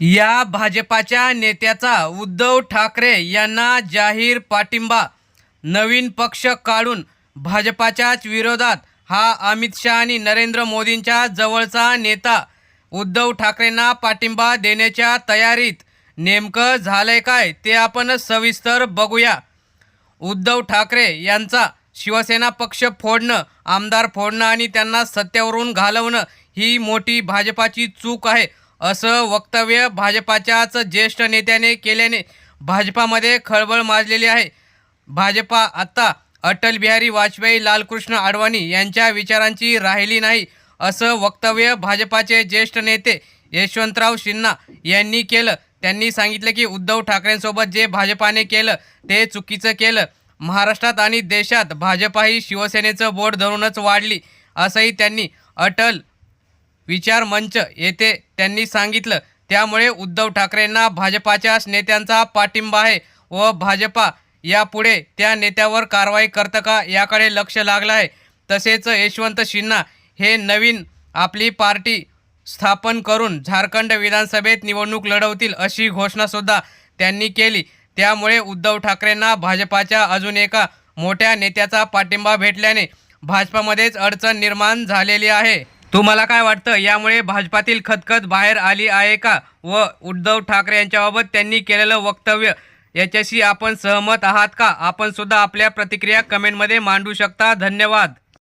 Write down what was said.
या भाजपाच्या नेत्याचा उद्धव ठाकरे यांना जाहीर पाठिंबा. नवीन पक्ष काढून भाजपाच्याच विरोधात हा अमित शहा आणि नरेंद्र मोदींच्या जवळचा नेता उद्धव ठाकरेंना पाठिंबा देण्याच्या तयारीत नेमकं झालंय काय ते आपण सविस्तर बघूया. उद्धव ठाकरे यांचा शिवसेना पक्ष फोडणं आमदार फोडणं आणि त्यांना सत्तेवरून घालवणं ही मोठी भाजपाची चूक आहे. असं वक्तव्य भाजपाच्याच ज्येष्ठ नेत्याने केल्याने भाजपामध्ये खळबळ माजलेली आहे. भाजपा आता अटल बिहारी वाजपेयी लालकृष्ण आडवाणी यांच्या विचारांची राहिली नाही असं वक्तव्य भाजपाचे ज्येष्ठ नेते यशवंतराव सिन्हा यांनी केलं. त्यांनी सांगितलं की उद्धव ठाकरेंसोबत जे भाजपाने केलं ते चुकीचं केलं. महाराष्ट्रात आणि देशात भाजपा ही शिवसेनेचं बोट धरूनच वाढली असंही त्यांनी अटल विचार मंच येथे त्यांनी सांगितलं. त्यामुळे उद्धव ठाकरेंना भाजपाच्याच नेत्यांचा पाठिंबा आहे व भाजपा यापुढे त्या नेत्यावर कारवाई करतं का याकडे लक्ष लागलं आहे. तसेच यशवंत सिन्हा हे नवीन आपली पार्टी स्थापन करून झारखंड विधानसभेत निवडणूक लढवतील अशी घोषणासुद्धा त्यांनी केली. त्यामुळे उद्धव ठाकरेंना भाजपाच्या अजून एका मोठ्या नेत्याचा पाठिंबा भेटल्याने भाजपामध्येच अडचण निर्माण झालेली आहे. तुम्हाला काय वाटतं? यामुळे भाजपातील खतखत बाहेर आली आहे का? व उद्धव ठाकरे यांच्याबाबत त्यांनी केलेलं वक्तव्य याच्याशी आपण सहमत आहात का? आपण सुद्धा आपल्या प्रतिक्रिया कमेंटमध्ये मांडू शकता. धन्यवाद.